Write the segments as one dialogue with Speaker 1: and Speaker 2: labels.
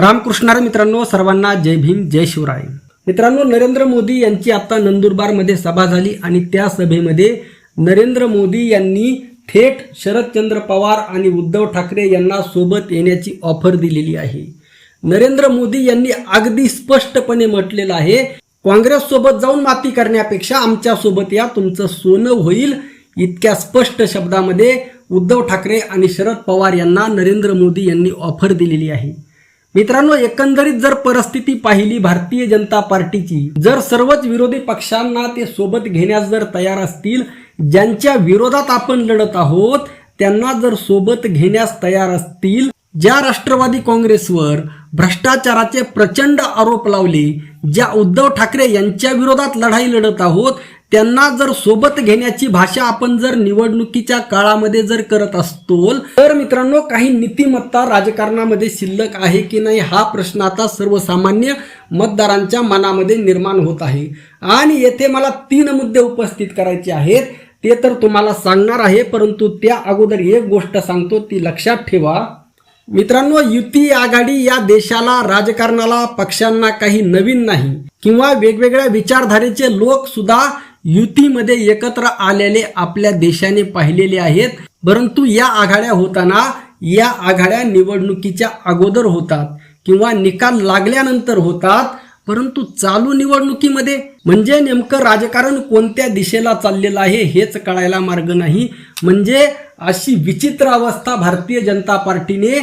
Speaker 1: रामकृष्णार मित्रांनो सर्वांना जय भीम जय शिवराय. मित्रांनो नरेंद्र मोदी यांची आता नंदुरबारमध्ये सभा झाली आणि त्या सभेमध्ये नरेंद्र मोदी यांनी थेट शरदचंद्र पवार आणि उद्धव ठाकरे यांना सोबत येण्याची ऑफर दिलेली आहे. नरेंद्र मोदी यांनी अगदी स्पष्टपणे म्हटलेलं आहे काँग्रेस सोबत जाऊन माती करण्यापेक्षा आमच्यासोबत या तुमचं सोनं होईल. इतक्या स्पष्ट शब्दामध्ये उद्धव ठाकरे आणि शरद पवार यांना नरेंद्र मोदी यांनी ऑफर दिलेली आहे. मित्रांनो एकंदरीत जर परिस्थिती पाहिली भारतीय जनता पार्टीची जर सर्वच विरोधी पक्षांना ते सोबत घेण्यास जर तयार असतील ज्यांच्या विरोधात आपण लढत आहोत त्यांना जर सोबत घेण्यास तयार असतील ज्या राष्ट्रवादी काँग्रेसवर भ्रष्टाचाराचे प्रचंड आरोप लावले ज्या उद्धव ठाकरे यांच्या विरोधात लढाई लढत आहोत त्यांना जर सोबत घेण्याची भाषा आपण जर निवडणुकीच्या काळामध्ये जर करत असतो तर मित्रांनो काही नीतिमत्ता राजकारणामध्ये शिल्लक आहे की नाही हा प्रश्न आता सर्वसामान्य मतदारांच्या मनामध्ये निर्माण होत आहे. आणि येथे मला तीन मुद्दे उपस्थित करायचे आहेत. ते तर तुम्हाला सांगणार आहे परंतु त्या अगोदर एक गोष्ट सांगतो ती लक्षात ठेवा. मित्रांनो युती आघाडी या देशाला राजकारणाला पक्षांना काही नवीन नाही किंवा वेगवेगळ्या विचारधारेचे लोक सुद्धा युतीमध्ये एकत्र आलेले आपल्या देशाने पाहिलेले आहेत. परंतु या आघाड्या होताना या आघाड्या निवडणुकीच्या अगोदर होतात किंवा निकाल लागल्यानंतर होतात. परंतु चालू निवडणुकीमध्ये म्हणजे नेमकं राजकारण कोणत्या दिशेला चाललेलं आहे हेच कळायला मार्ग नाही. म्हणजे अशी विचित्र अवस्था भारतीय जनता पार्टीने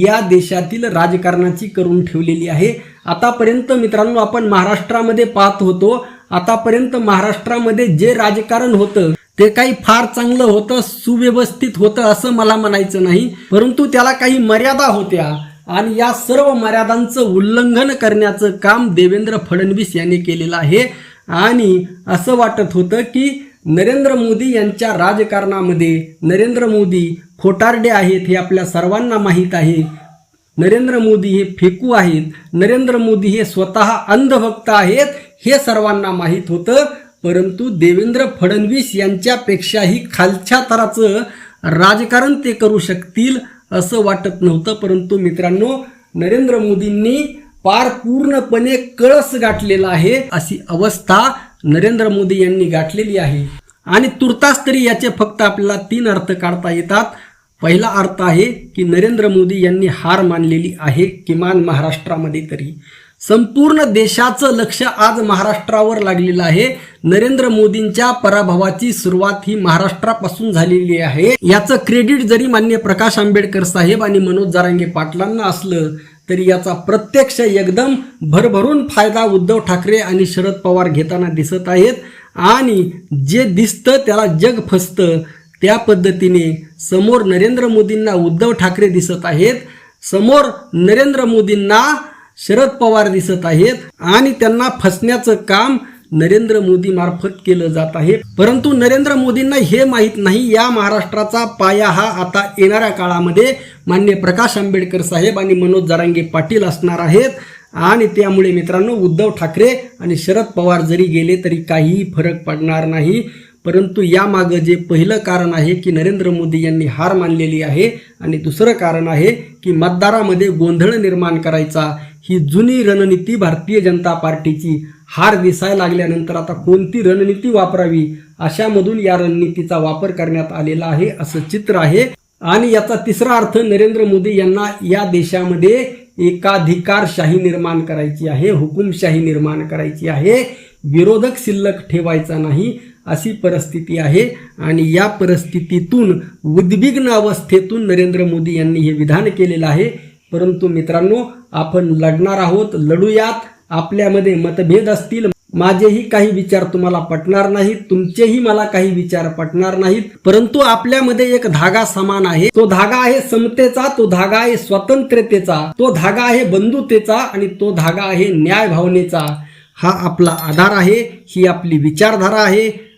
Speaker 1: या देशातील राजकारणाची करून ठेवलेली आहे. आतापर्यंत मित्रांनो आपण महाराष्ट्रामध्ये पाहत होतो आतापर्यंत महाराष्ट्रामध्ये जे राजकारण होतं ते काही फार चांगलं होतं सुव्यवस्थित होतं असं मला म्हणायचं नाही. परंतु त्याला काही मर्यादा होत्या आणि या सर्व मर्यादांचं उल्लंघन करण्याचं काम देवेंद्र फडणवीस यांनी केलेलं आहे. आणि असं वाटत होतं की नरेंद्र मोदी यांच्या राजकारणामध्ये नरेंद्र मोदी खोटारडे आहेत हे आपल्या सर्वांना माहीत आहे. नरेंद्र मोदी हे फेकू आहेत. नरेंद्र मोदी हे स्वतः अंधभक्त आहेत. हे सर्वांना माहीत होतं परंतु देवेंद्र फडणवीस यांच्यापेक्षाही खालच्या थराचं राजकारण ते करू शकतील असं वाटत नव्हतं. परंतु मित्रांनो नरेंद्र मोदींनी पार पूर्णपणे कळस गाठलेला आहे अशी अवस्था नरेंद्र मोदी यांनी गाठलेली आहे. आणि तुर्तास तरी याचे फक्त आपल्याला तीन अर्थ काढता येतात. पहिला अर्थ आहे की नरेंद्र मोदी यांनी हार मानलेली आहे किमान महाराष्ट्रामध्ये तरी. संपूर्ण देशाचं लक्ष आज महाराष्ट्रावर लागलेलं आहे. नरेंद्र मोदींच्या पराभवाची सुरुवात ही महाराष्ट्रापासून झालेली आहे. याचं क्रेडिट जरी मान्य प्रकाश आंबेडकर साहेब आणि मनोज जारांगे पाटलांना असलं तरी याचा प्रत्यक्ष एकदम भरभरून फायदा उद्धव ठाकरे आणि शरद पवार घेताना दिसत आहेत. आणि जे दिसतं त्याला जग फसतं. त्या पद्धतीने समोर नरेंद्र मोदींना उद्धव ठाकरे दिसत आहेत. समोर नरेंद्र मोदींना शरद पवार दिसत आहेत. आणि त्यांना फसण्याचं काम नरेंद्र मोदी मार्फत केलं जात आहे. परंतु नरेंद्र मोदींना हे माहीत नाही. या महाराष्ट्राचा पाया हा आता येणाऱ्या काळामध्ये मान्य प्रकाश आंबेडकर साहेब आणि मनोज जारांगे पाटील असणार आहेत. आणि त्यामुळे मित्रांनो उद्धव ठाकरे आणि शरद पवार जरी गेले तरी काहीही फरक पडणार नाही. परंतु यामागं जे पहिलं कारण आहे की नरेंद्र मोदी यांनी हार मानलेली आहे आणि दुसरं कारण आहे की मतदारामध्ये गोंधळ निर्माण करायचा. ही जुनी रणनीती भारतीय जनता पार्टीची हार दिसायला लागल्यानंतर आता कोणती रणनीती वापरावी? अशामधून या रणनीतीचा वापर करण्यात आलेला आहे असं चित्र आहे. आणि याचा तिसरा अर्थ नरेंद्र मोदी यांना या देशामध्ये एकाधिकारशाही निर्माण करायची आहे हुकुमशाही निर्माण करायची आहे. विरोधक शिल्लक ठेवायचा नाही. अशी परिस्थिती आहे. आणि या परिस्थितीतून उद्विग्न अवस्थेतून नरेंद्र मोदी यांनी हे विधान केलेलं आहे. परंतु मित्रांनो आपण लढणार आहोत लढूयात. आपल्यामध्ये मतभेद असतील. माझेही काही विचार तुम्हाला पटणार नाहीत. तुमचेही मला काही विचार पटणार नाहीत. परंतु आपल्यामध्ये एक धागा समान आहे. तो धागा आहे समतेचा तो धागा आहे स्वतंत्रतेचा तो धागा आहे बंधुतेचा आणि तो धागा आहे न्याय भावनेचा हा आपला आधार आहे ही आपली विचारधारा आहे.